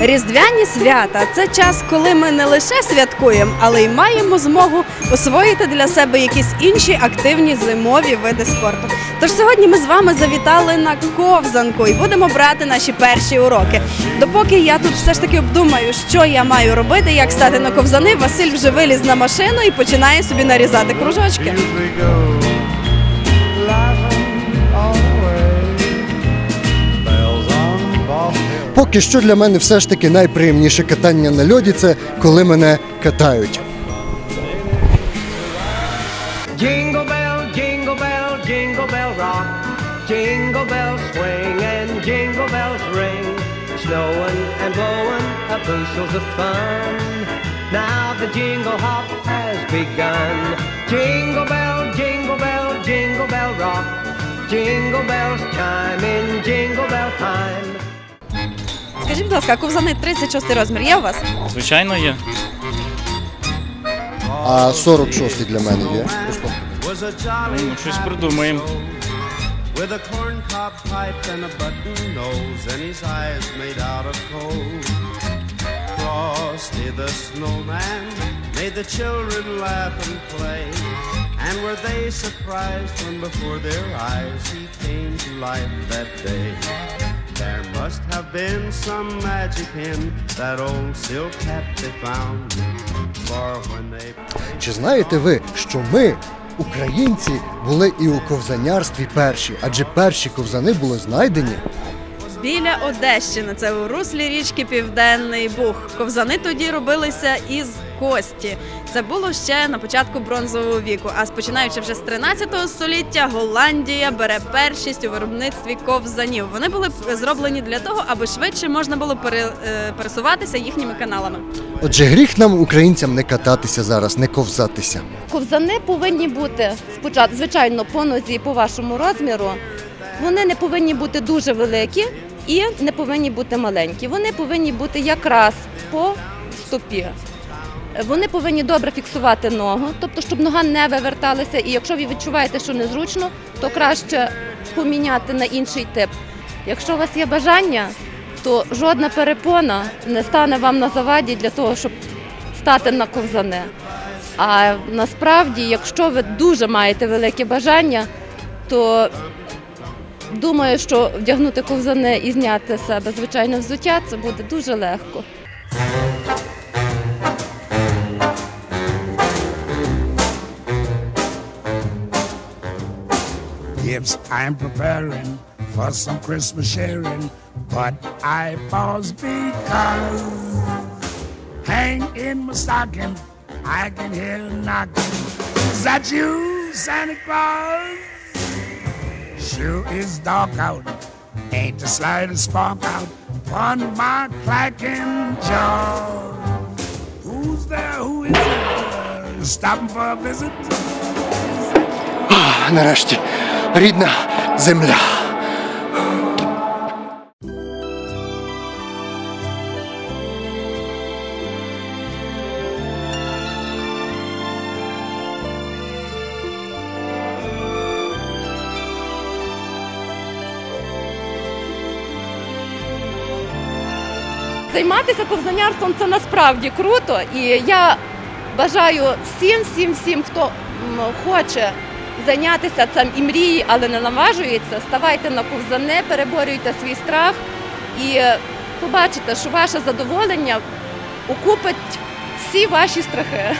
Різдвяні свята це час, коли ми не лише святкуємо, але й маємо змогу освоїти для себе якісь інші активні зимові види спорту. Тож сьогодні ми з вами завітали на ковзанку і будемо брати наші перші уроки. Допоки я тут все ж таки обдумаю, що я маю робити, як стати на ковзани, Василь вже виліз на машину і починає собі нарізати кружочки. Поки що для мене все ж таки найприємніше катання на льоді це коли мене катають. Скажіть, будь ласка, ковзани 36 розмір є у вас? Звичайно, є. А 46 для мене є. Ну, щось придумаємо. with a corncob pipe and a button nose, and his eyes made out of coal. Frosty the snowman made the children laugh and play. And were they surprised when before their eyes he came to life that day? There must have been some magic in that old silk hat they found. For when they чи знаєте ви, що ми, українці, були і у ковзанярстві перші, адже перші ковзани були знайдені. Біля Одещини, це у руслі річки Південний Буг. Ковзани тоді робилися із кості. Це було ще на початку бронзового віку. А починаючи вже з 13 століття, Голландія бере першість у виробництві ковзанів. Вони були зроблені для того, аби швидше можна було е, пересуватися їхніми каналами. Отже, гріх нам, українцям, не кататися зараз, не ковзатися. Ковзани повинні бути спочатку, звичайно, по нозі, по вашому розміру. Вони не повинні бути дуже великі і не повинні бути маленькі. Вони повинні бути якраз по стопі. Вони повинні добре фіксувати ногу, тобто, щоб нога не виверталася. І якщо ви відчуваєте, що незручно, то краще поміняти на інший тип. Якщо у вас є бажання, то жодна перепона не стане вам на заваді для того, щоб стати на ковзани. А насправді, якщо ви дуже маєте велике бажання, то думаю, що вдягнути ковзани і зняти себе звичайне взуття це буде дуже легко. Gifts I'm preparing for some Christmas sharing, but I pause because hang in my stocking, I can hear knocking. Is that you, Santa Claus? Sure is dark out, ain't the slightest spark out on my clacking jaw. Who's there? Who is it? Uh, stopping for a visit? Нарешті, Рідна земля. Займатися ковзанярством це насправді круто. І я бажаю всім, всім, всім, хто хоче зайнятися цим і мрії, але не наважується, ставайте на повзане, переборюйте свій страх і побачите, що ваше задоволення окупить всі ваші страхи.